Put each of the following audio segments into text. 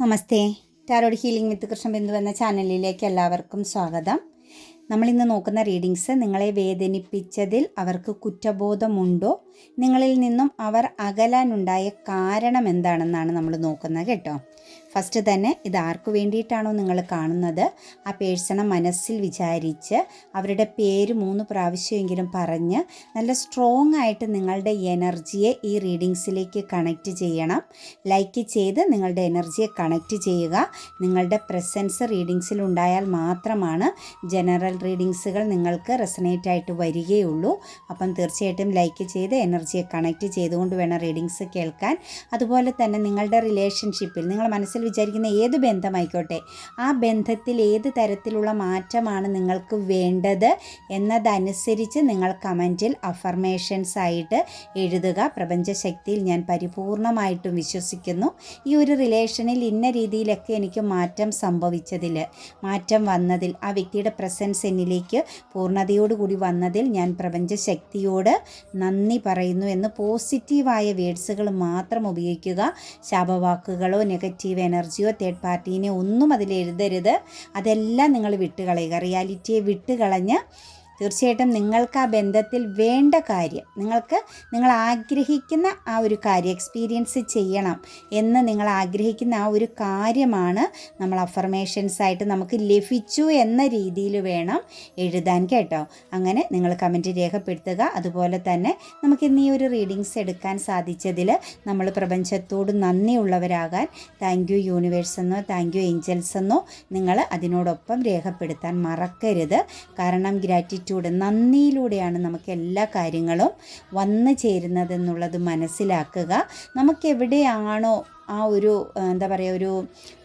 Namaste. Tarot healing with Krishnabindu എന്ന ചാനലിലേക്ക് എല്ലാവർക്കും സ്വാഗതം. നമ്മളിന്ന് നോക്കുന്ന റീഡിങ്സ് നിങ്ങളെ വേദനിപ്പിച്ചതിൽ അവർക്ക് കുറ്റബോധമുണ്ടോ? നിങ്ങളിൽ നിന്നും അവർ അകലാനുണ്ടായ കാരണം എന്താണെന്നാണ് നമ്മൾ നോക്കുന്നത് കേട്ടോ. ഫസ്റ്റ് തന്നെ ഇത് ആർക്കു വേണ്ടിയിട്ടാണോ നിങ്ങൾ കാണുന്നത്? ആ പേഴ്സണെ മനസ്സിൽ വിചാരിച്ച് അവരുടെ പേര് മൂന്ന് പ്രാവശ്യമെങ്കിലും പറഞ്ഞ് നല്ല സ്ട്രോങ് ആയിട്ട് നിങ്ങളുടെ എനർജിയെ ഈ റീഡിങ്സിലേക്ക് കണക്റ്റ് ചെയ്യണം. ലൈക്ക് ചെയ്ത് നിങ്ങളുടെ എനർജിയെ കണക്റ്റ് ചെയ്യുക. നിങ്ങളുടെ പ്രസൻസ് റീഡിങ്സിൽ ഉണ്ടായാൽ മാത്രമാണ് ജനറൽ റീഡിങ്സുകൾ നിങ്ങൾക്ക് റെസനേറ്റ് ആയിട്ട് വരികയുള്ളൂ. അപ്പം തീർച്ചയായിട്ടും ലൈക്ക് ചെയ്ത് എനർജിയെ കണക്റ്റ് ചെയ്തുകൊണ്ട് വേണം റീഡിങ്സ് കേൾക്കാൻ. അതുപോലെ തന്നെ നിങ്ങളുടെ റിലേഷൻഷിപ്പിൽ നിങ്ങൾ മനസ്സിൽ വിചാരിക്കുന്ന ഏത് ബന്ധമായിക്കോട്ടെ ആ ബന്ധത്തിൽ ഏത് തരത്തിലുള്ള മാറ്റമാണ് നിങ്ങൾക്ക് വേണ്ടത് എന്നതനുസരിച്ച് നിങ്ങൾ കമന്റിൽ അഫർമേഷൻസ് ആയിട്ട് എഴുതുക. പ്രപഞ്ചശക്തിയിൽ ഞാൻ പരിപൂർണമായിട്ടും വിശ്വസിക്കുന്നു. ഈ ഒരു റിലേഷനിൽ ഇന്ന രീതിയിലൊക്കെ എനിക്ക് മാറ്റം സംഭവിച്ചതിൽ മാറ്റം വന്നതിൽ ആ വ്യക്തിയുടെ പ്രസൻസ് എന്നിലേക്ക് പൂർണതയോടുകൂടി വന്നതിൽ ഞാൻ പ്രപഞ്ചശക്തിയോട് നന്ദി പറയുന്നു എന്ന് പോസിറ്റീവായ വേഡ്സുകൾ മാത്രം ഉപയോഗിക്കുക. ശാപവാക്കുകളോ നെഗറ്റീവ് എനർജിയോ തേർഡ് പാർട്ടീനെ ഒന്നും അതിൽ എഴുതരുത്. അതെല്ലാം നിങ്ങൾ വിട്ടുകളയുക. റിയാലിറ്റിയെ വിട്ടുകളഞ്ഞ് തീർച്ചയായിട്ടും നിങ്ങൾക്ക് ആ ബന്ധത്തിൽ വേണ്ട കാര്യം നിങ്ങൾക്ക് നിങ്ങൾ ആഗ്രഹിക്കുന്ന ആ ഒരു കാര്യം എക്സ്പീരിയൻസ് ചെയ്യണം എന്ന് നിങ്ങൾ ആഗ്രഹിക്കുന്ന ആ ഒരു കാര്യമാണ് നമ്മൾ അഫർമേഷൻസ് ആയിട്ട് നമുക്ക് ലഭിച്ചു എന്ന രീതിയിൽ വേണം എഴുതാൻ കേട്ടോ. അങ്ങനെ നിങ്ങൾ കമന്റ് രേഖപ്പെടുത്തുക. അതുപോലെ തന്നെ നമുക്ക് ഇന്ന് ഈ ഒരു റീഡിങ്സ് എടുക്കാൻ സാധിച്ചതിൽ നമ്മൾ പ്രപഞ്ചത്തോട് നന്ദിയുള്ളവരാകാൻ താങ്ക് യു യൂണിവേഴ്സ് എന്നോ താങ്ക് യു ഏഞ്ചൽസ് എന്നോ നിങ്ങൾ അതിനോടൊപ്പം രേഖപ്പെടുത്താൻ മറക്കരുത്. കാരണം ഗ്രാറ്റിറ്റ്യൂഡ് നന്ദിയിലൂടെയാണ് നമുക്ക് എല്ലാ കാര്യങ്ങളും വന്നു ചേരുന്നതെന്നുള്ളത് മനസ്സിലാക്കുക. നമുക്കെവിടെയാണോ ആ ഒരു എന്താ പറയുക ഒരു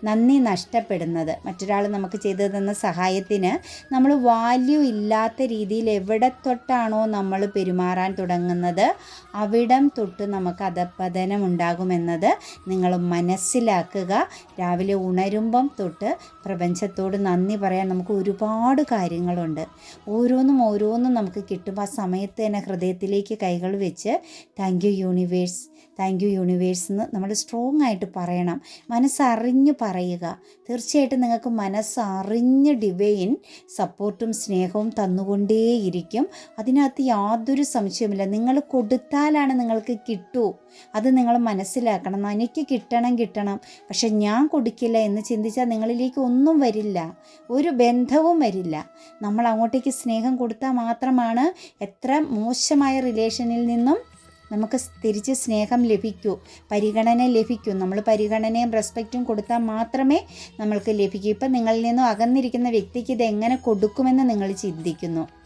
നന്ദി നഷ്ടപ്പെടുന്നത്. മറ്റൊരാൾ നമുക്ക് ചെയ്തു തന്ന സഹായത്തിന് നമ്മൾ വാല്യൂ ഇല്ലാത്ത രീതിയിൽ എവിടെ തൊട്ടാണോ നമ്മൾ പെരുമാറാൻ തുടങ്ങുന്നത് അവിടം തൊട്ട് നമുക്ക് അധപ്പതനം ഉണ്ടാകുമെന്നത് നിങ്ങൾ മനസ്സിലാക്കുക. രാവിലെ ഉണരുമ്പം തൊട്ട് പ്രപഞ്ചത്തോട് നന്ദി പറയാൻ നമുക്ക് ഒരുപാട് കാര്യങ്ങളുണ്ട്. ഓരോന്നും ഓരോന്നും നമുക്ക് കിട്ടും. ആ സമയത്ത് തന്നെ ഹൃദയത്തിലേക്ക് കൈകൾ വെച്ച് thank you universe thank you universe എന്ന് നമ്മൾ സ്ട്രോങ് ആയിട്ട് പറയണം. മനസ്സറിഞ്ഞ് പറയുക. തീർച്ചയായിട്ടും നിങ്ങൾക്ക് മനസ്സറിഞ്ഞ് ഡിവൈൻ സപ്പോർട്ടും സ്നേഹവും തന്നുകൊണ്ടേയിരിക്കും. അതിനകത്ത് യാതൊരു സംശയവുമില്ല. നിങ്ങൾ കൊടുത്താലാണ് നിങ്ങൾക്ക് കിട്ടൂ. അത് നിങ്ങൾ മനസ്സിലാക്കണം. എനിക്ക് കിട്ടണം കിട്ടണം. പക്ഷെ ഞാൻ കൊടുക്കില്ല എന്ന് ചിന്തിച്ചാൽ നിങ്ങളിലേക്ക് ഒന്നും വരില്ല. ഒരു ബന്ധവും വരില്ല. നമ്മൾ അങ്ങോട്ടേക്ക് സ്നേഹം കൊടുത്താൽ മാത്രമാണ് എത്ര മോശമായ റിലേഷനിൽ നിന്നും നമുക്ക് തിരിച്ച് സ്നേഹം ലഭിക്കൂ പരിഗണന ലഭിക്കൂ. നമ്മൾ പരിഗണനയും റെസ്പെക്റ്റും കൊടുത്താൽ മാത്രമേ നമ്മൾക്ക് ലഭിക്കൂ. ഇപ്പം നിങ്ങളിൽ നിന്നും അകന്നിരിക്കുന്ന വ്യക്തിക്ക് ഇത് എങ്ങനെ കൊടുക്കുമെന്ന് നിങ്ങൾ ചിന്തിക്കുന്നു.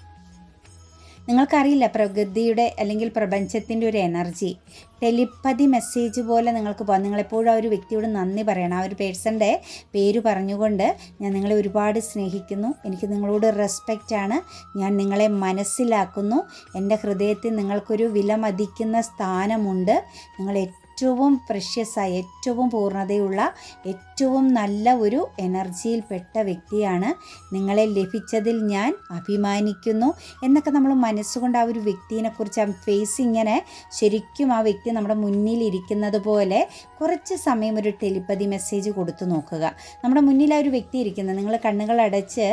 നിങ്ങൾക്കറിയില്ല പ്രകൃതിയുടെ അല്ലെങ്കിൽ പ്രപഞ്ചത്തിന്റെ ഒരു എനർജി. ടെലിപ്പതി മെസ്സേജ് പോലെ നിങ്ങൾക്ക് പോകാം നിങ്ങളെപ്പോഴും ആ ഒരു വ്യക്തിയോട് നന്ദി പറയണം. ആ ഒരു പേഴ്സന്റെ പേര് പറഞ്ഞുകൊണ്ട് ഞാൻ നിങ്ങളെ ഒരുപാട് സ്നേഹിക്കുന്നു. എനിക്ക് നിങ്ങളോട് റെസ്പെക്റ്റാണ് ഞാൻ നിങ്ങളെ മനസ്സിലാക്കുന്നു. എന്റെ ഹൃദയത്തിൽ നിങ്ങൾക്കൊരു വിലമതിക്കുന്ന സ്ഥാനമുണ്ട്. നിങ്ങൾ ഏറ്റവും പ്രഷ്യസായ ഏറ്റവും പൂർണതയുള്ള ഏറ്റവും നല്ല ഒരു എനർജിയിൽപ്പെട്ട വ്യക്തിയാണ്. നിങ്ങളെ ലഭിച്ചതിൽ ഞാൻ അഭിമാനിക്കുന്നു എന്നൊക്കെ നമ്മൾ മനസ്സുകൊണ്ട് ആ ഒരു വ്യക്തിയെക്കുറിച്ച് ആ ഫേസ് ഇങ്ങനെ ശരിക്കും ആ വ്യക്തി നമ്മുടെ മുന്നിൽ ഇരിക്കുന്നത് പോലെ കുറച്ച് സമയം ഒരു ടെലിപ്പതി മെസ്സേജ് കൊടുത്തു നോക്കുക. നമ്മുടെ മുന്നിൽ ആ ഒരു വ്യക്തി ഇരിക്കുന്നത് നിങ്ങൾ കണ്ണുകൾ അടച്ച്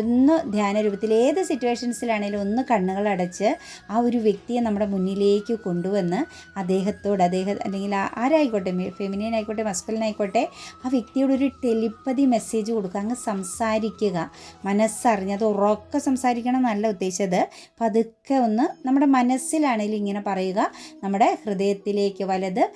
ഒന്ന് ധ്യാന രൂപത്തിൽ ഏത് സിറ്റുവേഷൻസിലാണെങ്കിലും ഒന്ന് കണ്ണുകൾ അടച്ച് ആ ഒരു വ്യക്തിയെ നമ്മുടെ മുന്നിലേക്ക് കൊണ്ടുവന്ന് അദ്ദേഹത്തോട് അദ്ദേഹം അല്ലെങ്കിൽ ആ- ആരായിക്കോട്ടെ? ഫെമിനിയൻ ആയിക്കോട്ടെ മസ്കുലിൻ ആയിക്കോട്ടെ ആ വ്യക്തിയോട് ഒരു ടെലിപ്പതി മെസ്സേജ് കൊടുക്കുക. അങ്ങ് സംസാരിക്കുക. മനസ്സറിഞ്ഞ് അത് ഉറക്കെ സംസാരിക്കണം എന്നല്ല ഉദ്ദേശിച്ചത്. പതുക്കെ ഒന്ന് നമ്മുടെ മനസ്സിലാണെങ്കിലും ഇങ്ങനെ പറയുക. നമ്മുടെ ഹൃദയത്തിലേക്ക് വലത്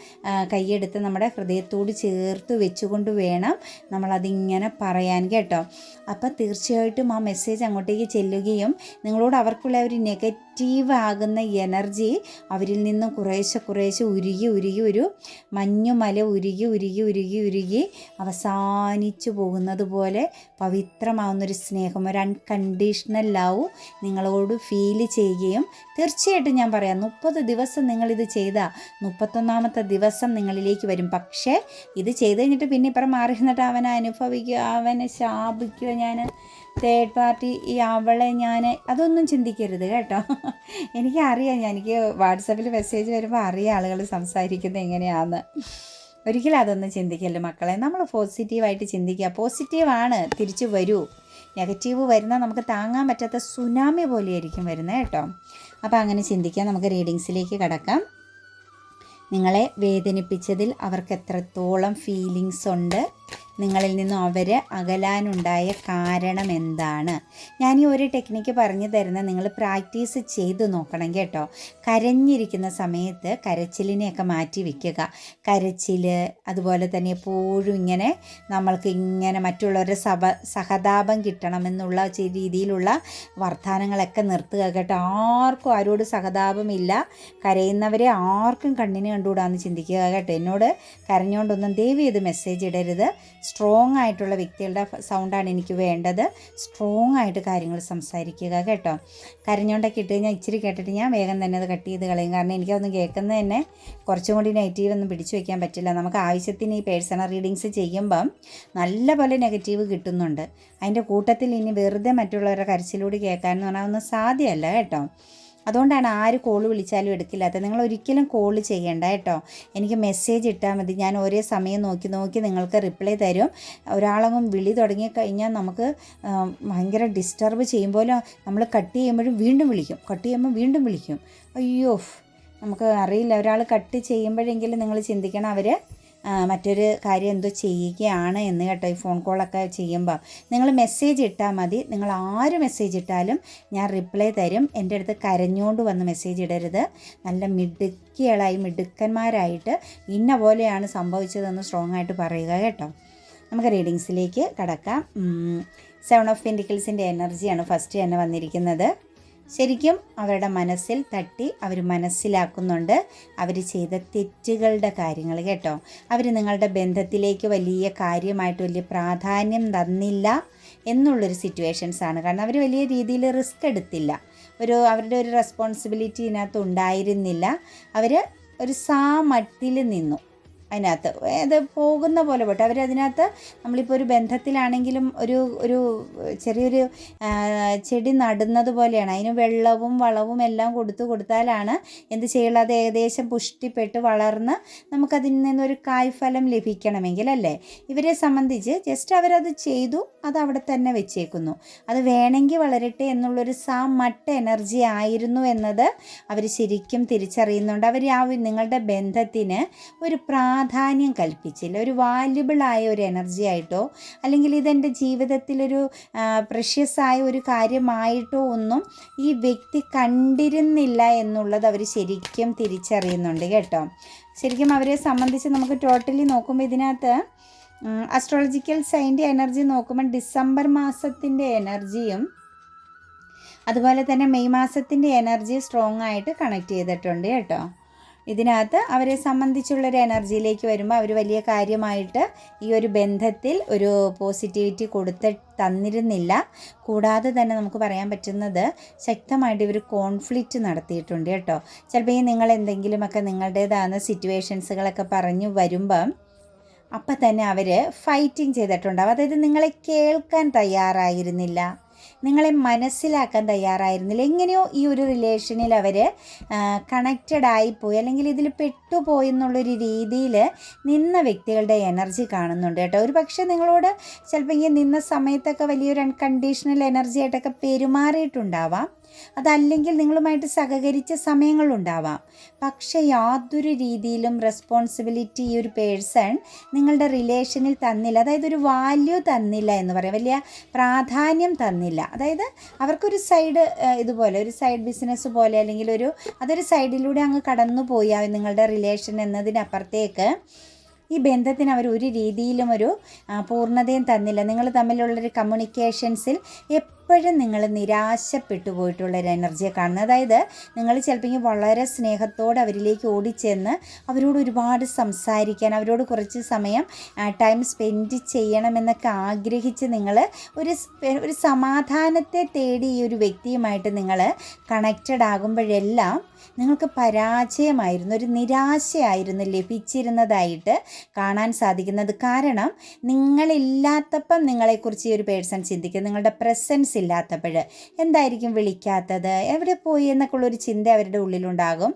കൈയെടുത്ത് നമ്മുടെ ഹൃദയത്തോട് ചേർത്ത് വെച്ചുകൊണ്ട് വേണം നമ്മളതിങ്ങനെ പറയാൻ കേട്ടോ. അപ്പോൾ തീർച്ചയായിട്ടും ആ മെസ്സേജ് അങ്ങോട്ടേക്ക് ചെല്ലുകയും നിങ്ങളോട് അവർക്കുള്ള ഒരു നെഗറ്റീവ് ആകുന്ന എനർജി അവരിൽ നിന്നും കുറേശ്ശെ കുറേശ്ശെ ഉരുകി ഉരുകി ഒരു മഞ്ഞുമല ഉരുകി ഉരുകി ഉരുകി ഉരുകി അവസാനിച്ചു പോകുന്നത് പോലെ പവിത്രമാവുന്നൊരു സ്നേഹം ഒരു അൺകണ്ടീഷണൽ ലവ് നിങ്ങളോട് ഫീൽ ചെയ്യുകയും തീർച്ചയായിട്ടും ഞാൻ പറയാം മുപ്പത് ദിവസം നിങ്ങളിത് ചെയ്താൽ മുപ്പത്തൊന്നാമത്തെ ദിവസം നിങ്ങളിലേക്ക് വരും. പക്ഷേ ഇത് ചെയ്ത് കഴിഞ്ഞിട്ട് പിന്നെ ഇപ്പുറം മാറി നിന്നിട്ട് അവനെ അനുഭവിക്കുക അവനെ ശാപിക്കുക ഞാൻ തേർഡ് പാർട്ടി ഈ അവളെ ഞാൻ അതൊന്നും ചിന്തിക്കരുത് കേട്ടോ. എനിക്കറിയാം ഞാൻ എനിക്ക് വാട്സപ്പിൽ മെസ്സേജ് വരുമ്പോൾ അറിയാം ആളുകൾ സംസാരിക്കുന്നത് എങ്ങനെയാണെന്ന് ഒരിക്കലും അതൊന്നും ചിന്തിക്കല്ല മക്കളെ. നമ്മൾ പോസിറ്റീവായിട്ട് ചിന്തിക്കുക. പോസിറ്റീവാണ് തിരിച്ചു വരൂ. നെഗറ്റീവ് വരുന്ന നമുക്ക് താങ്ങാൻ പറ്റാത്ത സുനാമി പോലെയായിരിക്കും വരുന്നത് കേട്ടോ. അപ്പോൾ അങ്ങനെ ചിന്തിക്കാം. നമുക്ക് റീഡിങ്സിലേക്ക് കടക്കാം. നിങ്ങളെ വേദനിപ്പിച്ചതിൽ അവർക്ക് എത്രത്തോളം ഫീലിങ്സ് ഉണ്ട്? നിങ്ങളിൽ നിന്നും അവർ അകലാനുണ്ടായ കാരണം എന്താണ്? ഞാൻ ഈ ഒരു ടെക്നിക്ക് പറഞ്ഞു തരുന്ന നിങ്ങൾ പ്രാക്ടീസ് ചെയ്ത് നോക്കണം കേട്ടോ. കരഞ്ഞിരിക്കുന്ന സമയത്ത് കരച്ചിലിനെയൊക്കെ മാറ്റി വയ്ക്കുക കരച്ചിൽ അതുപോലെ തന്നെ എപ്പോഴും ഇങ്ങനെ നമ്മൾക്ക് ഇങ്ങനെ മറ്റുള്ളവരുടെ സഭ സഹതാപം കിട്ടണമെന്നുള്ള രീതിയിലുള്ള വർത്തമാനങ്ങളൊക്കെ നിർത്തുക കേട്ടോ. ആർക്കും ആരോട് സഹതാപമില്ല. കരയുന്നവരെ ആർക്കും കണ്ണിന് കണ്ടുകൂടാന്ന് ചിന്തിക്കുക കേട്ടോ. എന്നോട് കരഞ്ഞുകൊണ്ടൊന്നും ദേവി ഇത് മെസ്സേജ് ഇടരുത്. സ്ട്രോങ് ആയിട്ടുള്ള വ്യക്തികളുടെ സൗണ്ടാണ് എനിക്ക് വേണ്ടത്. സ്ട്രോങ് ആയിട്ട് കാര്യങ്ങൾ സംസാരിക്കുക കേട്ടോ. കരഞ്ഞോണ്ടൊക്കെ ഇട്ട് കഴിഞ്ഞാൽ ഇച്ചിരി കേട്ടിട്ട് ഞാൻ വേഗം തന്നെ അത് കട്ട് ചെയ്ത് കളയും. കാരണം എനിക്കതൊന്നും കേൾക്കുന്നത് തന്നെ കുറച്ചും കൂടി നെഗറ്റീവ് ഒന്നും പിടിച്ചു വയ്ക്കാൻ പറ്റില്ല. നമുക്ക് ആവശ്യത്തിന് ഈ പേഴ്സണൽ റീഡിങ്സ് ചെയ്യുമ്പം നല്ല പോലെ നെഗറ്റീവ് കിട്ടുന്നുണ്ട്. അതിന്റെ കൂട്ടത്തിൽ ഇനി വെറുതെ മറ്റുള്ളവരുടെ കരച്ചിലൂടെ കേൾക്കാമെന്ന് പറഞ്ഞാൽ ഒന്നും സാധ്യമല്ല കേട്ടോ. അതുകൊണ്ടാണ് ആര് കോൾ വിളിച്ചാലും എടുക്കില്ലാത്തത് നിങ്ങൾ ഒരിക്കലും കോൾ ചെയ്യേണ്ട കേട്ടോ. എനിക്ക് മെസ്സേജ് ഇട്ടാൽ മതി. ഞാൻ ഒരേ സമയം നോക്കി നോക്കി നിങ്ങൾക്ക് റിപ്ലൈ തരും. ഒരാളങ്ങും വിളി തുടങ്ങി കഴിഞ്ഞാൽ നമുക്ക് ഭയങ്കര ഡിസ്റ്റർബ് ചെയ്യുമ്പോൾ നമ്മൾ കട്ട് ചെയ്യുമ്പോഴും വീണ്ടും വിളിക്കും. കട്ട് ചെയ്യുമ്പോൾ വീണ്ടും വിളിക്കും. അയ്യോ നമുക്ക് അറിയില്ല. ഒരാൾ കട്ട് ചെയ്യുമ്പോഴെങ്കിലും നിങ്ങൾ ചിന്തിക്കണം അവർ മറ്റൊരു കാര്യം എന്തോ ചെയ്യുകയാണ് എന്ന് കേട്ടോ ഈ ഫോൺ കോളൊക്കെ ചെയ്യുമ്പോൾ നിങ്ങൾ മെസ്സേജ് ഇട്ടാൽ മതി. നിങ്ങൾ ആര് മെസ്സേജ് ഇട്ടാലും ഞാൻ റിപ്ലൈ തരും. എന്റെ അടുത്ത് കരഞ്ഞുകൊണ്ട് വന്ന് മെസ്സേജ് ഇടരുത്. നല്ല മിടുക്കികളായി മിടുക്കന്മാരായിട്ട് ഇന്ന പോലെയാണ് സംഭവിച്ചതെന്ന് സ്ട്രോങ് ആയിട്ട് പറയുക കേട്ടോ. നമുക്ക് റീഡിങ്സിലേക്ക് കടക്കാം. സെവൻ ഓഫ് പെന്റിക്കിൾസിന്റെ എനർജിയാണ് ഫസ്റ്റ് തന്നെ വന്നിരിക്കുന്നത്. ശരിക്കും അവരുടെ മനസ്സിൽ തട്ടി അവർ മനസ്സിലാക്കുന്നുണ്ട്. അവർ ചെയ്ത തെറ്റുകളുടെ കാര്യങ്ങൾ കേട്ടോ. അവർ നിങ്ങളുടെ ബന്ധത്തിലേക്ക് വലിയ കാര്യമായിട്ട് വലിയ പ്രാധാന്യം തന്നില്ല എന്നുള്ളൊരു സിറ്റുവേഷൻസ് ആണ്. കാരണം അവർ വലിയ രീതിയിൽ റിസ്ക് എടുത്തില്ല. ഒരു അവരുടെ ഒരു റെസ്പോൺസിബിലിറ്റി ഇതിനകത്ത് ഉണ്ടായിരുന്നില്ല. അവർ ഒരു സാ മട്ടിൽ നിന്നു. അതിനകത്ത്. അത് പോകുന്ന പോലെ പോട്ടെ. അവരതിനകത്ത് നമ്മളിപ്പോൾ ഒരു ബന്ധത്തിലാണെങ്കിലും ഒരു ഒരു ചെറിയൊരു ചെടി നടുന്നത് പോലെയാണ്. അതിന് വെള്ളവും വളവും എല്ലാം കൊടുത്തു കൊടുത്താലാണ് എന്ത് ചെയ്യുള്ളൂ അത് ഏകദേശം പുഷ്ടിപ്പെട്ട് വളർന്ന് നമുക്കതിൽ നിന്നൊരു കായ്ഫലം ലഭിക്കണമെങ്കിൽ അല്ലേ? ഇവരെ സംബന്ധിച്ച് ജസ്റ്റ് അവരത് ചെയ്തു അത് അവിടെ തന്നെ വെച്ചേക്കുന്നു. അത് വേണമെങ്കിൽ വളരട്ടെ എന്നുള്ളൊരു സാ മട്ട എനർജി ആയിരുന്നു എന്നത് അവർ ശരിക്കും തിരിച്ചറിയുന്നുണ്ട്. അവർ ആ നിങ്ങളുടെ ബന്ധത്തിന് ഒരു പ്രാധാന്യം കൽപ്പിച്ചില്ല. ഒരു വാല്യുബിളായ ഒരു എനർജി ആയിട്ടോ അല്ലെങ്കിൽ ഇതെന്റെ ജീവിതത്തിലൊരു പ്രഷ്യസ് ആയ ഒരു കാര്യമായിട്ടോ ഒന്നും ഈ വ്യക്തി കണ്ടിരുന്നില്ല എന്നുള്ളത് അവർ ശരിക്കും തിരിച്ചറിയുന്നുണ്ട് കേട്ടോ. ശരിക്കും അവരെ സംബന്ധിച്ച് നമുക്ക് ടോട്ടലി നോക്കുമ്പോൾ ഇതിനകത്ത് അസ്ട്രോളജിക്കൽ സൈന്റെ എനർജി നോക്കുമ്പോൾ ഡിസംബർ മാസത്തിന്റെ എനർജിയും അതുപോലെ തന്നെ മെയ് മാസത്തിന്റെ എനർജി സ്ട്രോങ് ആയിട്ട് കണക്ട് ചെയ്തിട്ടുണ്ട് കേട്ടോ. ഇതിനകത്ത് അവരെ സംബന്ധിച്ചുള്ളൊരു എനർജിയിലേക്ക് വരുമ്പോൾ അവർ വലിയ കാര്യമായിട്ട് ഈ ഒരു ബന്ധത്തിൽ ഒരു പോസിറ്റിവിറ്റി കൊടുത്ത് തന്നിരുന്നില്ല. കൂടാതെ തന്നെ നമുക്ക് പറയാൻ പറ്റുന്നത് ശക്തമായിട്ട് ഇവർ കോൺഫ്ലിക്റ്റ് നടത്തിയിട്ടുണ്ട് കേട്ടോ. ചിലപ്പോൾ ഈ നിങ്ങൾ എന്തെങ്കിലുമൊക്കെ നിങ്ങളുടേതാകുന്ന സിറ്റുവേഷൻസുകളൊക്കെ പറഞ്ഞു വരുമ്പം അപ്പം തന്നെ അവർ ഫൈറ്റിംഗ് ചെയ്തിട്ടുണ്ടാവും. അതായത് നിങ്ങളെ കേൾക്കാൻ തയ്യാറായിരുന്നില്ല. നിങ്ങളെ മനസ്സിലാക്കാൻ തയ്യാറായിരുന്നില്ല. എങ്ങനെയോ ഈ ഒരു റിലേഷനിൽ അവർ കണക്റ്റഡ് ആയിപ്പോയി. അല്ലെങ്കിൽ ഇതിൽ പെട്ടുപോയി എന്നുള്ളൊരു രീതിയിൽ നിന്ന വ്യക്തികളുടെ എനർജി കാണുന്നുണ്ട് കേട്ടോ. ഒരു പക്ഷേ നിങ്ങളോട് ചിലപ്പോൾ ഈ നിന്ന സമയത്തൊക്കെ വലിയൊരു അൺകണ്ടീഷണൽ എനർജി ആയിട്ടൊക്കെ പെരുമാറിയിട്ടുണ്ടാവാം. അതല്ലെങ്കിൽ നിങ്ങളുമായിട്ട് സഹകരിച്ച സമയങ്ങളുണ്ടാവാം. പക്ഷേ യാതൊരു രീതിയിലും റെസ്പോൺസിബിലിറ്റി ഈ ഒരു പേഴ്സൺ നിങ്ങളുടെ റിലേഷനിൽ തന്നില്ല. അതായത് ഒരു വാല്യൂ തന്നില്ല എന്ന് പറയാം. വലിയ പ്രാധാന്യം തന്നില്ല. അതായത് അവർക്കൊരു സൈഡ് ഇതുപോലെ ഒരു സൈഡ് ബിസിനസ് പോലെ അല്ലെങ്കിൽ ഒരു അതൊരു സൈഡിലൂടെ അങ്ങ് കടന്നു പോയി നിങ്ങളുടെ റിലേഷൻ എന്നതിനപ്പുറത്തേക്ക് ഈ ബന്ധത്തിന് അവർ ഒരു രീതിയിലും ഒരു പൂർണതയും തന്നില്ല. നിങ്ങൾ തമ്മിലുള്ളൊരു കമ്മ്യൂണിക്കേഷൻസിൽ നിങ്ങൾ നിരാശപ്പെട്ടു പോയിട്ടുള്ളൊരു എനർജിയെ കാണുന്നത്. അതായത് നിങ്ങൾ ചിലപ്പോൾ വളരെ സ്നേഹത്തോടെ അവരിലേക്ക് ഓടിച്ചെന്ന് അവരോട് ഒരുപാട് സംസാരിക്കാൻ അവരോട് കുറച്ച് സമയം ടൈം സ്പെൻഡ് ചെയ്യണമെന്നൊക്കെ ആഗ്രഹിച്ച് നിങ്ങൾ ഒരു ഒരു സമാധാനത്തെ തേടി ഈ ഒരു വ്യക്തിയുമായിട്ട് നിങ്ങൾ കണക്റ്റഡ് ആകുമ്പോഴെല്ലാം നിങ്ങൾക്ക് പരാജയമായിരുന്നു ഒരു നിരാശയായിരുന്നു ലഭിച്ചിരുന്നതായിട്ട് കാണാൻ സാധിക്കുന്നത്. കാരണം നിങ്ങളില്ലാത്തപ്പം നിങ്ങളെക്കുറിച്ച് ഈ ഒരു പേഴ്സൺ ചിന്തിക്കും. നിങ്ങളുടെ പ്രസൻസ് ബാലൻസ് ഇല്ലാത്തപ്പോൾ എന്തായിരിക്കും വിളിക്കാത്തത്? എവിടെ പോയി എന്നൊക്കെ ഉള്ളൊരു ചിന്ത അവരുടെ ഉള്ളിലുണ്ടാകും.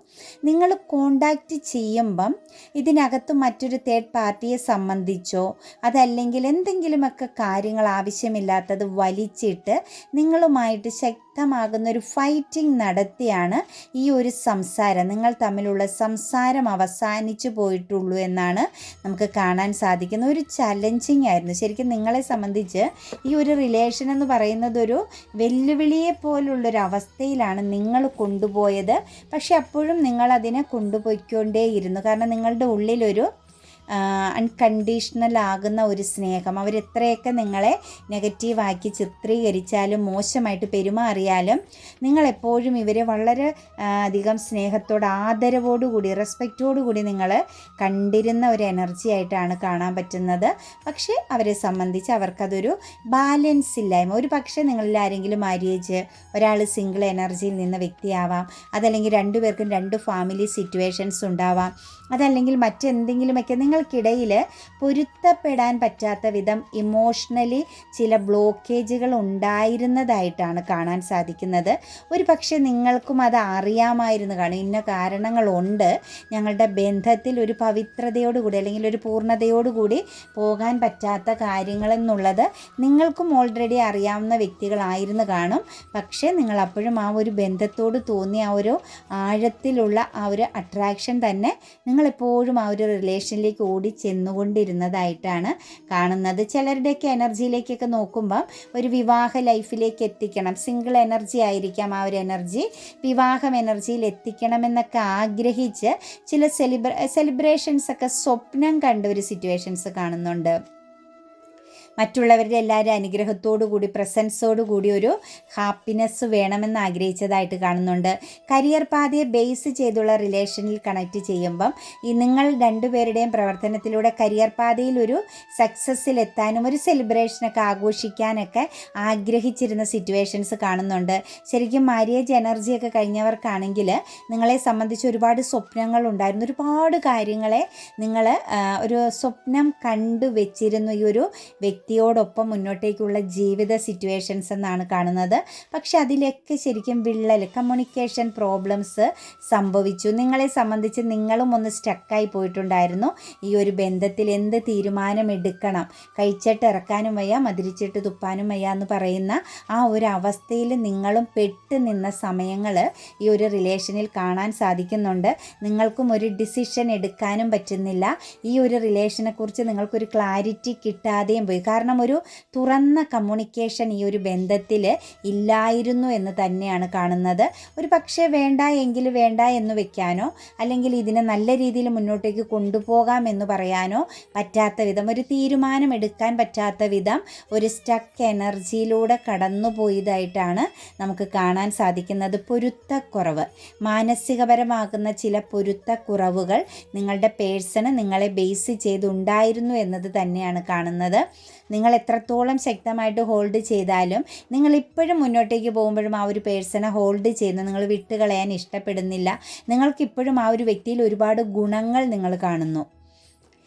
നിങ്ങൾ കോണ്ടാക്റ്റ് ചെയ്യുമ്പം ഇതിനകത്ത് മറ്റൊരു തേർഡ് പാർട്ടിയെ സംബന്ധിച്ചോ അതല്ലെങ്കിൽ എന്തെങ്കിലുമൊക്കെ കാര്യങ്ങൾ ആവശ്യമില്ലാത്തത് വലിച്ചിട്ട് നിങ്ങളുമായിട്ട് ശക്തമാകുന്ന ഒരു ഫൈറ്റിംഗ് നടത്തിയാണ് ഈ ഒരു സംസാരം. നിങ്ങൾ തമ്മിലുള്ള സംസാരം അവസാനിച്ചു പോയിട്ടുള്ളൂ എന്നാണ് നമുക്ക് കാണാൻ സാധിക്കുന്ന ഒരു ചലഞ്ചിങ് ആയിരുന്നു. ശരിക്കും നിങ്ങളെ സംബന്ധിച്ച് ഈ ഒരു റിലേഷൻ എന്ന് പറയുന്നത് ഒരു വെല്ലുവിളിയെ പോലുള്ളൊരു അവസ്ഥയിലാണ് നിങ്ങൾ കൊണ്ടുപോയത്. പക്ഷെ അപ്പോഴും നിങ്ങൾ അതിനെ കൊണ്ടുപോയിക്കൊണ്ടേയിരുന്നു. കാരണം നിങ്ങളുടെ ഉള്ളിലൊരു അൺകണ്ടീഷണൽ ആകുന്ന ഒരു സ്നേഹം. അവരെത്രയൊക്കെ നിങ്ങളെ നെഗറ്റീവാക്കി ചിത്രീകരിച്ചാലും മോശമായിട്ട് പെരുമാറിയാലും നിങ്ങളെപ്പോഴും ഇവരെ വളരെ അധികം സ്നേഹത്തോട് ആദരവോടുകൂടി റെസ്പെക്റ്റോടുകൂടി നിങ്ങൾ കണ്ടിരുന്ന ഒരു എനർജി ആയിട്ടാണ് കാണാൻ പറ്റുന്നത്. പക്ഷേ അവരെ സംബന്ധിച്ച് അവർക്കതൊരു ബാലൻസ് ഇല്ലായ്മ. ഒരു പക്ഷേ നിങ്ങളിൽ ആരെങ്കിലും മാര്യേജ് ഒരാൾ സിംഗിൾ എനർജിയിൽ നിന്ന വ്യക്തിയാവാം അതല്ലെങ്കിൽ രണ്ടുപേർക്കും രണ്ട് ഫാമിലി സിറ്റുവേഷൻസ് ഉണ്ടാവാം അതല്ലെങ്കിൽ മറ്റെന്തെങ്കിലുമൊക്കെ നിങ്ങൾക്കിടയിൽ പൊരുത്തപ്പെടാൻ പറ്റാത്ത വിധം ഇമോഷണലി ചില ബ്ലോക്കേജുകൾ ഉണ്ടായിരുന്നതായിട്ടാണ് കാണാൻ സാധിക്കുന്നത്. ഒരു പക്ഷേ നിങ്ങൾക്കും അത് അറിയാമായിരുന്നു. കാണും ഇന്ന കാരണങ്ങളുണ്ട്. ഞങ്ങളുടെ ബന്ധത്തിൽ ഒരു പവിത്രതയോടുകൂടി അല്ലെങ്കിൽ ഒരു പൂർണതയോടുകൂടി പോകാൻ പറ്റാത്ത കാര്യങ്ങളെന്നുള്ളത് നിങ്ങൾക്കും ഓൾറെഡി അറിയാവുന്ന വ്യക്തികളായിരുന്നു കാണും. പക്ഷേ നിങ്ങൾ അപ്പോഴും ആ ഒരു ബന്ധത്തോട് തോന്നിയ ആ ഒരു ആഴത്തിലുള്ള ആ ഒരു അട്രാക്ഷൻ തന്നെ നിങ്ങളെപ്പോഴും ആ ഒരു റിലേഷനിലേക്ക് ഓടി ചെന്നുകൊണ്ടിരുന്നതായിട്ടാണ് കാണുന്നത്. ചിലരുടെയൊക്കെ എനർജിയിലേക്കൊക്കെ നോക്കുമ്പം ഒരു വിവാഹ ലൈഫിലേക്ക് എത്തിക്കണം. സിംഗിൾ എനർജി ആയിരിക്കാം ആ ഒരു എനർജി. വിവാഹം എനർജിയിൽ എത്തിക്കണമെന്നൊക്കെ ആഗ്രഹിച്ച് ചില സെലിബ്ര സെലിബ്രേഷൻസ് ഒക്കെ സ്വപ്നം കണ്ട ഒരു സിറ്റുവേഷൻസ് കാണുന്നുണ്ട്. മറ്റുള്ളവരുടെ എല്ലാവരും അനുഗ്രഹത്തോടു കൂടി പ്രസൻസോടു കൂടി ഒരു ഹാപ്പിനെസ് വേണമെന്ന് ആഗ്രഹിച്ചതായിട്ട് കാണുന്നുണ്ട്. കരിയർ പാതയെ ബേസ് ചെയ്തുള്ള റിലേഷനിൽ കണക്ട് ചെയ്യുമ്പം നിങ്ങൾ രണ്ടുപേരുടെയും പ്രവർത്തനത്തിലൂടെ കരിയർ പാതയിൽ ഒരു സക്സസ്സിൽ എത്താനും ഒരു സെലിബ്രേഷനൊക്കെ ആഘോഷിക്കാനൊക്കെ ആഗ്രഹിച്ചിരുന്ന സിറ്റുവേഷൻസ് കാണുന്നുണ്ട്. ശരിക്കും മാര്യേജ് എനർജിയൊക്കെ കഴിഞ്ഞവർക്കാണെങ്കിൽ നിങ്ങളെ സംബന്ധിച്ച് ഒരുപാട് സ്വപ്നങ്ങൾ ഉണ്ടായിരുന്നു. ഒരുപാട് കാര്യങ്ങളെ നിങ്ങൾ ഒരു സ്വപ്നം കണ്ടു വെച്ചിരുന്നു ഈ ഒരു വ്യക്തി വ്യക്തിയോടൊപ്പം മുന്നോട്ടേക്കുള്ള ജീവിത സിറ്റുവേഷൻസ് എന്നാണ് കാണുന്നത്. പക്ഷെ അതിലൊക്കെ ശരിക്കും വിള്ളൽ കമ്മ്യൂണിക്കേഷൻ പ്രോബ്ലംസ് സംഭവിച്ചു. നിങ്ങളെ സംബന്ധിച്ച് നിങ്ങളും ഒന്ന് സ്റ്റക്കായി പോയിട്ടുണ്ടായിരുന്നു. ഈ ഒരു ബന്ധത്തിൽ എന്ത് തീരുമാനമെടുക്കണം കഴിച്ചിട്ട് ഇറക്കാനും വയ്യ മതിരിച്ചിട്ട് തുപ്പാനും വയ്യ എന്ന് പറയുന്ന ആ ഒരു അവസ്ഥയിൽ നിങ്ങളും പെട്ട് നിന്ന സമയങ്ങൾ ഈ ഒരു റിലേഷനിൽ കാണാൻ സാധിക്കുന്നുണ്ട്. നിങ്ങൾക്കും ഒരു ഡിസിഷൻ എടുക്കാനും പറ്റുന്നില്ല. ഈ ഒരു റിലേഷനെക്കുറിച്ച് നിങ്ങൾക്കൊരു ക്ലാരിറ്റി കിട്ടാതെയും പോയി. കാരണം ഒരു തുറന്ന കമ്മ്യൂണിക്കേഷൻ ഈ ഒരു ബന്ധത്തിൽ ഇല്ലായിരുന്നു എന്ന് തന്നെയാണ് കാണുന്നത്. ഒരു പക്ഷേ വേണ്ട എങ്കിൽ വേണ്ട എന്ന് വെക്കാനോ അല്ലെങ്കിൽ ഇതിനെ നല്ല രീതിയിൽ മുന്നോട്ടേക്ക് കൊണ്ടുപോകാം എന്ന് പറയാനോ പറ്റാത്ത വിധം ഒരു തീരുമാനം എടുക്കാൻ പറ്റാത്ത വിധം ഒരു സ്റ്റക്ക് എനർജിയിലൂടെ കടന്നുപോയതായിട്ടാണ് നമുക്ക് കാണാൻ സാധിക്കുന്നത്. പൊരുത്തക്കുറവ് മാനസികപരമാകുന്ന ചില പൊരുത്തക്കുറവുകൾ നിങ്ങളുടെ പേഴ്സണ് നിങ്ങളെ ബേസ് ചെയ്തുണ്ടായിരുന്നു എന്നത് തന്നെയാണ് കാണുന്നത്. നിങ്ങൾ എത്രത്തോളം ശക്തമായിട്ട് ഹോൾഡ് ചെയ്താലും നിങ്ങൾ ഇപ്പോഴും മുന്നോട്ടേക്ക് പോകുമ്പോഴും ആ ഒരു പേഴ്സണെ ഹോൾഡ് ചെയ്യുന്ന. നിങ്ങൾ വിട്ടുകളയാൻ ഇഷ്ടപ്പെടുന്നില്ല. നിങ്ങൾക്കിപ്പോഴും ആ ഒരു വ്യക്തിയിൽ ഒരുപാട് ഗുണങ്ങൾ നിങ്ങൾ കാണുന്നു.